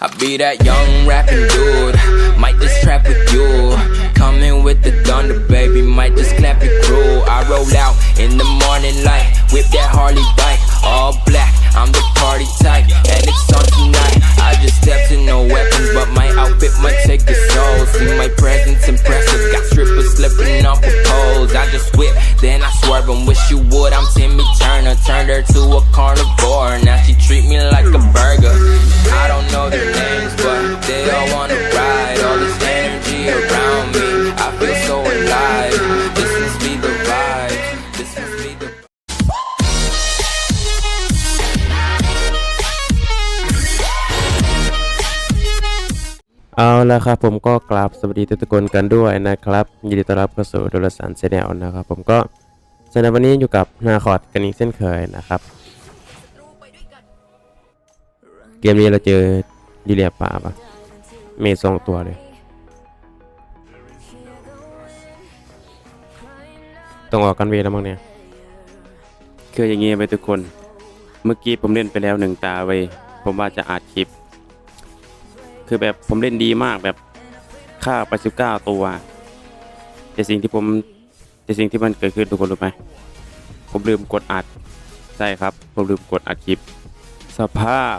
I be that young rapping dude. Might just trap with you. Coming with the thunder, baby. Might just clap your crew. I roll out in the morning light. Whip that Harley bike. All black. I'm the party type. And it's on tonight. I just stepped in no weapons, but my outfit might take the soul. See my presence impressive. Got strippers slipping off the poles. I just whip, then I swerve and wish you would. I'm Timmy Turner. Turned her to a carnivore. Now she treat me like a burger. I don't know their names, but they all wanna ride. All this energy around เอาละครับผมก็กราบสวัสดีทุกคนกันด้วยนะครับ ยินดีต้อนรับเข้าสู่ดุลสันเซเนลนะครับ ผมก็สำหรับวันนี้อยู่กับนาคอร์ดกันอีกเช่นเคยนะครับ เกมนี้เราเจอดิเลียป่าปะเมย์สองตัวเลย ต้องออกกันเวแล้วมั้งเนี่ยคืออย่างงี้ไปทุกคน เมื่อกี้ผมเล่นไปแล้วหนึ่งตาไว้ผมว่าจะอัดคลิป คือแบบผมเล่นดีมากแบบฆ่าไปสิบเก้าตัวแต่สิ่งที่ผมแต่สิ่งที่มันเกิดขึ้นทุกคนรู้ไหมผมลืมกดอัดใช่ครับ ผมลืมกดอัดคลิป สภาพ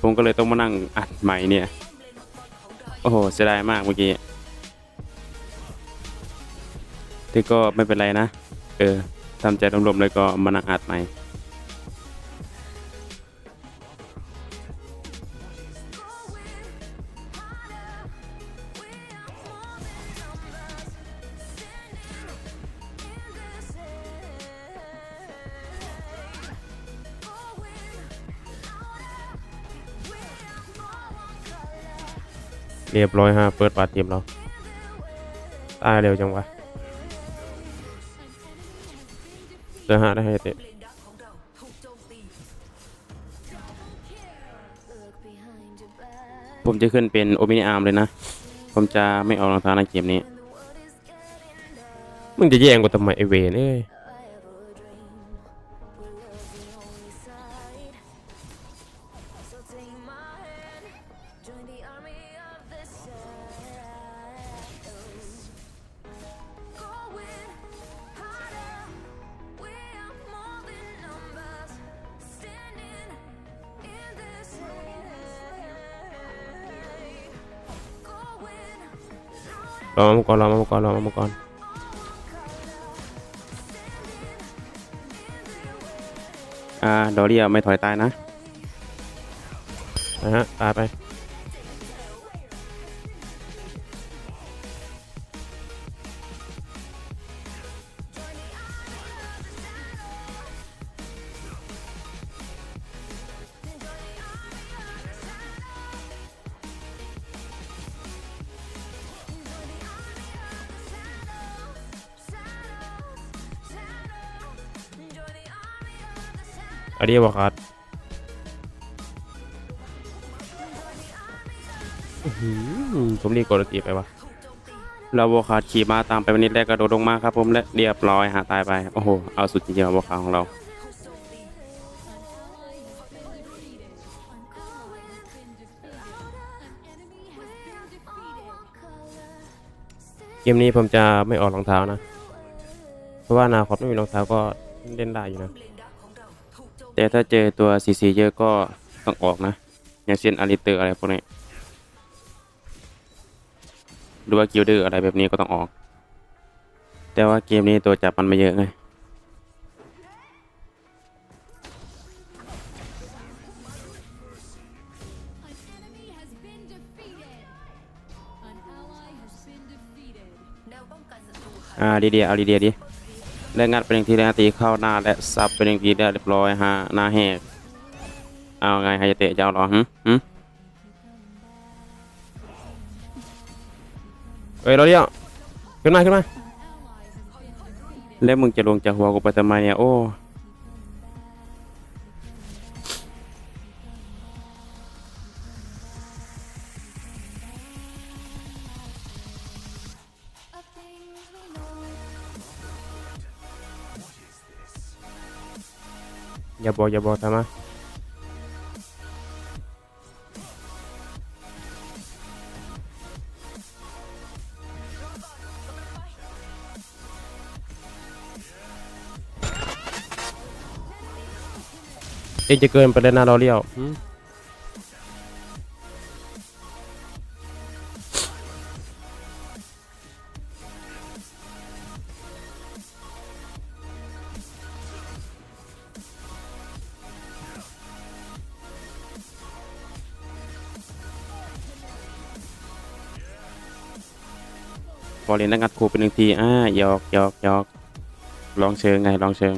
ผมก็เลยต้องมานั่งอัดใหม่เนี่ย โอ้โหเสียดายมากเมื่อกี้แต่ก็ไม่เป็นไรนะ เออทำใจรวมๆเลยก็มานั่งอัดใหม่ เรียบร้อยฮะเปิดบาดเจ็บแล้วตายเร็วจังวะเจอหาได้ให้เตะผมจะขึ้นเป็นโอมินิอาร์มเลยนะ ผมจะไม่เอารองเท้าในเกมนี้ มึงจะแย่งกูทำไมไอเวนเอ้ย รอมาก่อนรอมาก่อนรอมาก่อนอ่าดอเรียไม่ถอยตายนะนะฮะตายไป อันนี้บอกครับอื้อหือผมนี่กดตีไปวะเราโบคาดขี่มาตามไปวันนี้แรกกระโดดลงมาครับผมและเรียบร้อยหาตายไป โอ้โห เอาสุดจริงๆโบคาของเรา เกมนี้ผมจะไม่ออกรองเท้านะ เพราะว่าอนาคตไม่มีรองเท้าก็เล่นได้อยู่นะ แต่ถ้าเจอตัวซีซีเยอะก็ต้องออกนะ อย่างเช่นอาริเตอร์อะไรพวกนี้หรือว่ากิลเดอร์อะไรแบบนี้ก็ต้องออก แต่ว่าเกมนี้ตัวจับมันไม่เยอะไง An enemy has been defeated. An ally has been defeated. อ่าดีเดียเอาดีเดียดิ และงัดเป็นหนึ่งทีแล้วตีเข้าหน้าและซับเป็นหนึ่งทีแล้วเรียบร้อยฮะหน้าแหกเอาไงใครจะเตะเจ้าหรอฮึฮึเฮ้ยเราเดียวขึ้นมาขึ้นมาแล้วมึงจะลงจากหัวกูไปทำไมเนี่ยโอ้ Jabo-jabo sama Ini juga yang pada naro liau hmm? บอลเลนนักงัดครูเป็นหนึ่งทีอ่าหยอกหยอกหยอกลองเชิงไงลองเชิง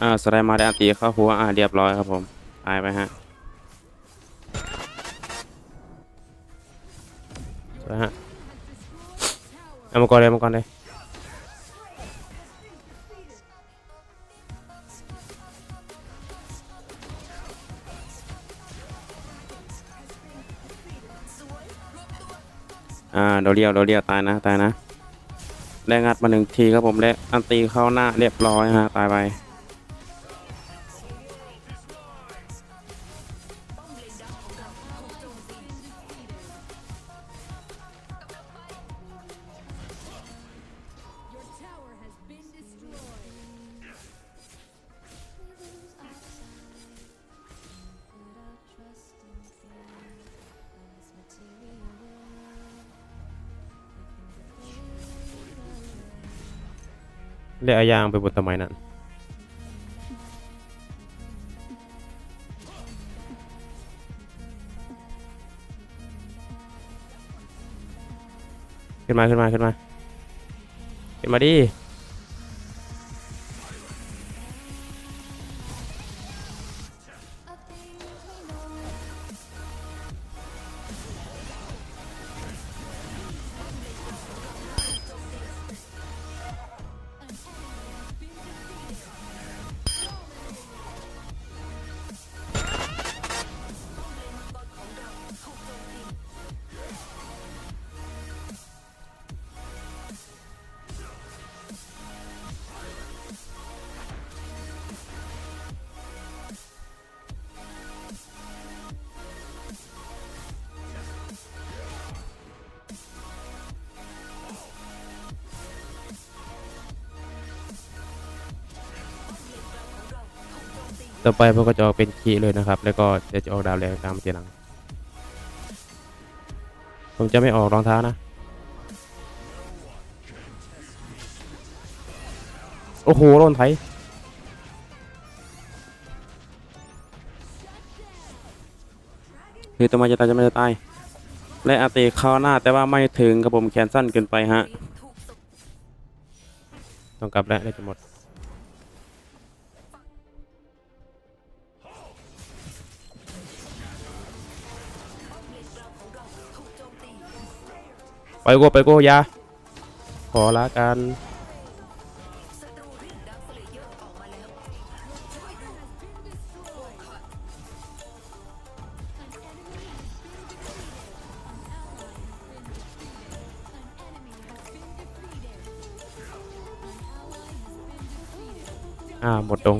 อ่าสไลด์มาได้อันตีเข้าหัวอ่าเรียบร้อยครับผมตายไปฮะสวยฮะเอามาก่อนเลยเอามาก่อนเลย อ่าโดนเรียวโดนเรียวตายนะตายนะแรงงัดมาหนึ่งทีครับผมและอันตีเข้าหน้าเรียบร้อยฮะตายไป เรียกอายางไปบนสมัยนั้นขึ้นมาขึ้นมาขึ้นมาขึ้นมาดิ ต่อไปพวกก็จะออกเป็นคีเลยนะครับ แล้วก็เดี๋ยวจะออกดาวแรงตามทีหลัง ผมจะไม่ออกรองเท้านะ โอ้โหโดนไถคือตัวมาจะตายจะไม่จะตาย และอาเตะเข้าหน้าแต่ว่าไม่ถึงครับผมแขนสั้นเกินไปฮะ ต้องกลับแล้วได้จะหมด ไปโกไปโกอยาขอละกันอ่าหมดตรง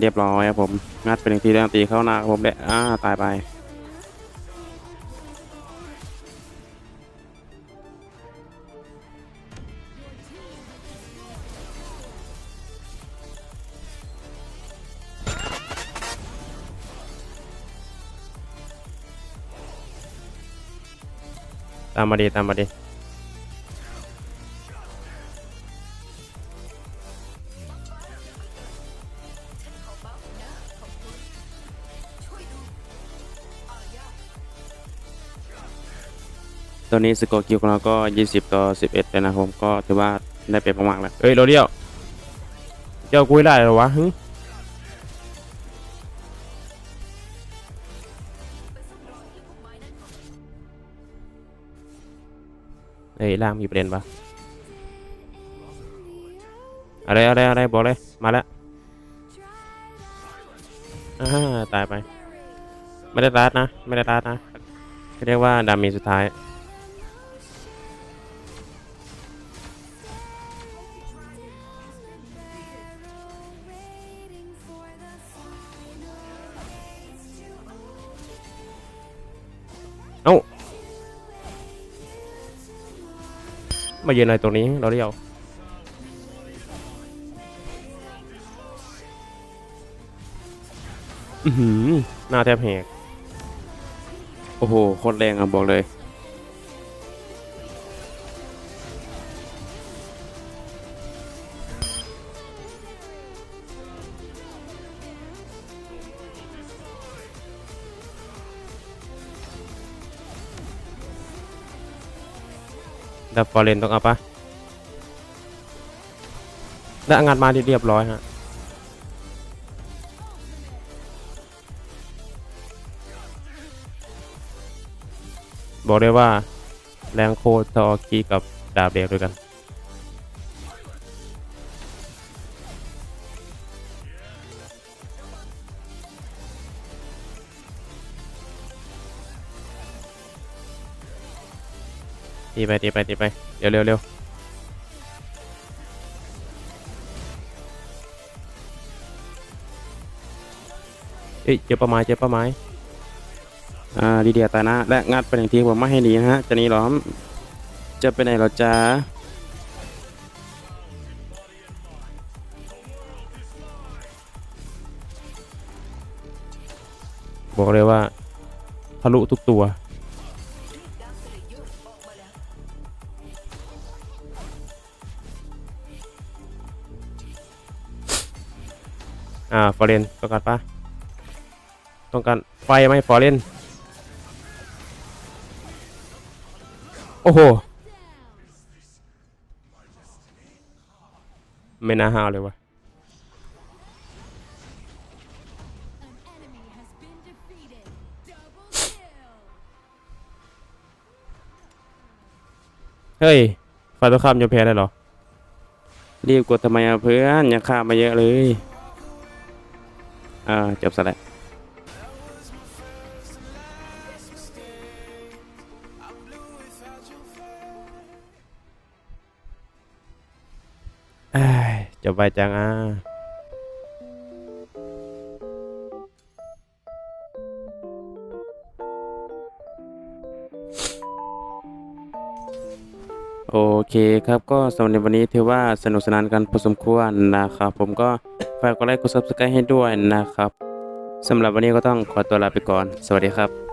เรียบร้อยครับผมงัดเป็นทีแล้วตีเข้าหน้าครับผมเด้อ่าตายไปตามมาดีตามมาดี ตอนนี้สกอร์คิวของเราก็ 20 ต่อ 11เลยนะครับผมก็ถือว่าได้เปรียบมากๆแล้วเอ้ยเราเดียวเจ้ากุยได้หรอวะหึเอ้ยล่างมีประเด็นปะอะไรอะไรอะไรบอกเลย มาแล้วอ่าตายไป ไม่ได้รัดนะ ไม่ได้รัดนะเรียกว่าดามีสุดท้าย มายืนอะไรตรงนี้เราเดียวหือหน้าแทบแหก โอ้โหโคตรแรงอะบอกเลย ดับฟอร์เรนต้องเอาปะได้งานมาเรียบร้อยฮะบอกได้ว่าแรงโคตรทอกีกับดาบเดกด้วยกัน ตีไปตีไปตีไปเร็วเร็วเร็วเอ้ยเจอเป้าหมายเจอเป้าหมายอ่าลีเดียตายนะ และงัดไปอย่างที่ผมไม่ให้หนีนะฮะจะหนีเหรอจะไปไหนเหรอจ๊ะบอกเลยว่าทะลุทุกตัว อ่าฟอร์เรนต้องการปะต้องการไฟไหมฟอร์เรนโอ้โหไม่น่าห้าวเลยวะเฮ้ยฝ่ายตรงข้ามยอมแพ้ได้เหรอ รีบกดทำไมอะเพื่อนยังข้ามมาเยอะเลย อ่าจบซะแล้วเอ้ยจบไปจังอะโอเคครับก็สำหรับในวันนี้ถือว่าสนุกสนานกันพอสมควรนะครับ ผมก็ ฝากกดไลค์กด subscribe ให้ด้วยนะครับสำหรับวันนี้ก็ต้องขอตัวลาไปก่อน สวัสดีครับ